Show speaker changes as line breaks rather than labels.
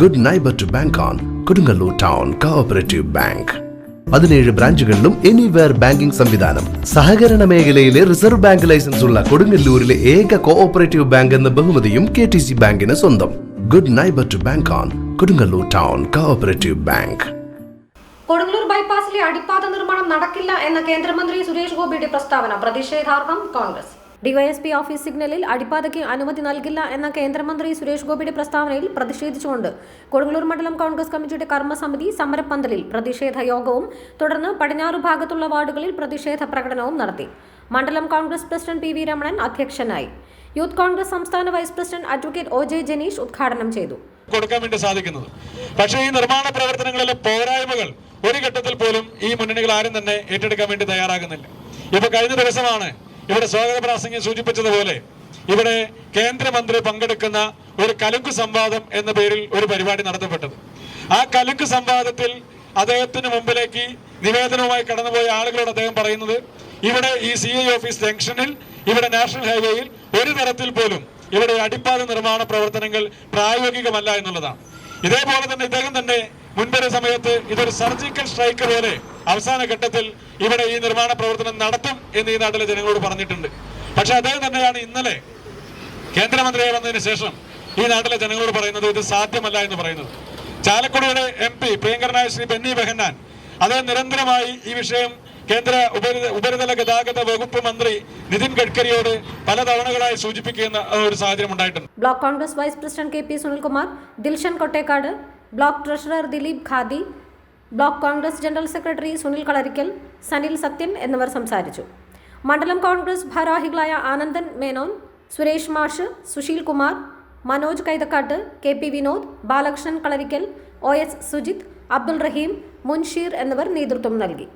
Good neighbour to bank on Kodungallur town cooperative bank പതിനേഴ് ബ്രാഞ്ചുകളിലും anywhere banking സംവിധാനം. സഹകരണ മേഖലയിലെ റിസർവ് ബാങ്ക് ലൈസൻസ് ഉള്ള കൊടുങ്ങല്ലൂരിലെ ഏക കോഓപ്പറേറ്റീവ് ബാങ്ക് എന്ന ബഹുമതിയും കെ ടി സി ബാങ്കിന് സ്വന്തം. Good neighbour to bank on Kodungallur town cooperative bank
Kodungallur ബൈപ്പാസിലെ അടിപ്പാത നിർമ്മാണം നടക്കില്ല എന്ന കേന്ദ്രമന്ത്രി സുരേഷ് ഗോപിയുടെ പ്രസ്താവന പ്രതിഷേധാർഹം കോൺഗ്രസ്. ഡിവൈഎസ്പി ഓഫീസ് സിഗ്നലിൽ അടിപ്പാതയ്ക്ക് അനുമതി നൽകില്ല എന്ന കേന്ദ്രമന്ത്രി സുരേഷ് ഗോപിയുടെ പ്രസ്താവനയിൽ പ്രതിഷേധിച്ചുകൊണ്ട് കൊടുങ്ങല്ലൂർ മണ്ഡലം കോൺഗ്രസ് കമ്മിറ്റിയുടെ കർമ്മസമിതി സമരപ്പന്തലിൽ പ്രതിഷേധ യോഗവും തുടർന്ന് പടിഞ്ഞാറ് ഭാഗത്തുള്ള വാർഡുകളിൽ പ്രതിഷേധ പ്രകടനവും നടത്തി. മണ്ഡലം Congress president P V Ramanan അധ്യക്ഷനായി. യൂത്ത് കോൺഗ്രസ് സംസ്ഥാന vice president advocate O J Janeesh ഉദ്ഘാടനം ചെയ്തു.
കൊടുക്കാൻ വേണ്ടി സാധിക്കുന്നത്. പക്ഷേ ഈ നിർമ്മാണ പ്രവർത്തനങ്ങളിലെ പോരായ്മകൾ ഒരു ഘട്ടത്തിൽ പോലും ഈ മുന്നണികൾ ആരും തന്നെ ഏറ്റെടുക്കാൻ വേണ്ടി തയ്യാറാകുന്നില്ല. ഇപ്പൊ കഴിഞ്ഞ ദിവസമാണ് ഇവിടെ സ്വാഗത പ്രാസംഗം സൂചിപ്പിച്ചതുപോലെ ഇവിടെ കേന്ദ്രമന്ത്രി പങ്കെടുക്കുന്ന ഒരു കലുങ്ക് സംവാദം എന്ന പേരിൽ ഒരു പരിപാടി നടത്തപ്പെട്ടത്. ആ കലുങ്ക് സംവാദത്തിൽ അദ്ദേഹത്തിന് മുമ്പിലേക്ക് നിവേദനവുമായി കടന്നുപോയ ആളുകളോട് അദ്ദേഹം പറയുന്നത് ഇവിടെ ഈ സി ഐ ഓഫീസ് ജംഗ്ഷനിൽ ഇവിടെ നാഷണൽ ഹൈവേയിൽ ഒരു തരത്തിൽ പോലും ഇവിടെ അടിപ്പാത നിർമ്മാണ പ്രവർത്തനങ്ങൾ പ്രായോഗികമല്ല എന്നുള്ളതാണ്. ഇതേപോലെ തന്നെ ഇദ്ദേഹം തന്നെ മുൻപൊരു സമയത്ത് ഇതൊരു സർജിക്കൽ സ്ട്രൈക്ക് പോലെ അവസാന ഘട്ടത്തിൽ ഇവിടെ ഈ നിർമ്മാണ പ്രവർത്തനം നടത്തും എന്ന് ഈ നാട്ടിലെ ജനങ്ങളോട് പറഞ്ഞിട്ടുണ്ട്. പക്ഷെ അദ്ദേഹം തന്നെയാണ് ഇന്നലെ കേന്ദ്രമന്ത്രിയായി വന്നതിന് ശേഷം ഈ നാട്ടിലെ ജനങ്ങളോട് പറയുന്നത് ഇത് സാധ്യമല്ല എന്ന് പറയുന്നത്. ചാലക്കുടിയുടെ എം പി പ്രിയങ്കരനായ ശ്രീ ബെന്നി ബെഹന്നാൻ അദ്ദേഹം നിരന്തരമായി ഈ വിഷയം കേന്ദ്ര ഉപരിത ഉപരിതല ഗതാഗത വകുപ്പ് മന്ത്രി നിതിൻ ഗഡ്കരിയോട് പല തവണകളായി സൂചിപ്പിക്കുന്ന ഒരു സാഹചര്യം ഉണ്ടായിട്ടുണ്ട്.
Block Congress vice president K P Sunilkumar Dilshan Kottekkad block treasurer Dileep Khadi block Congress general secretary Sunil Kalarikkal Sanil Sathyan എന്നിവർ സംസാരിച്ചു. മണ്ഡലം കോൺഗ്രസ് ഭാരവാഹികളായ Anandan Menon Suresh Mash Sushil Kumar Manoj Kaithakkatt K P Vinod Balakrishnan Kalarikkal O S Sujith Abdul Rahim Munshir എന്നിവർ നേതൃത്വം നൽകി.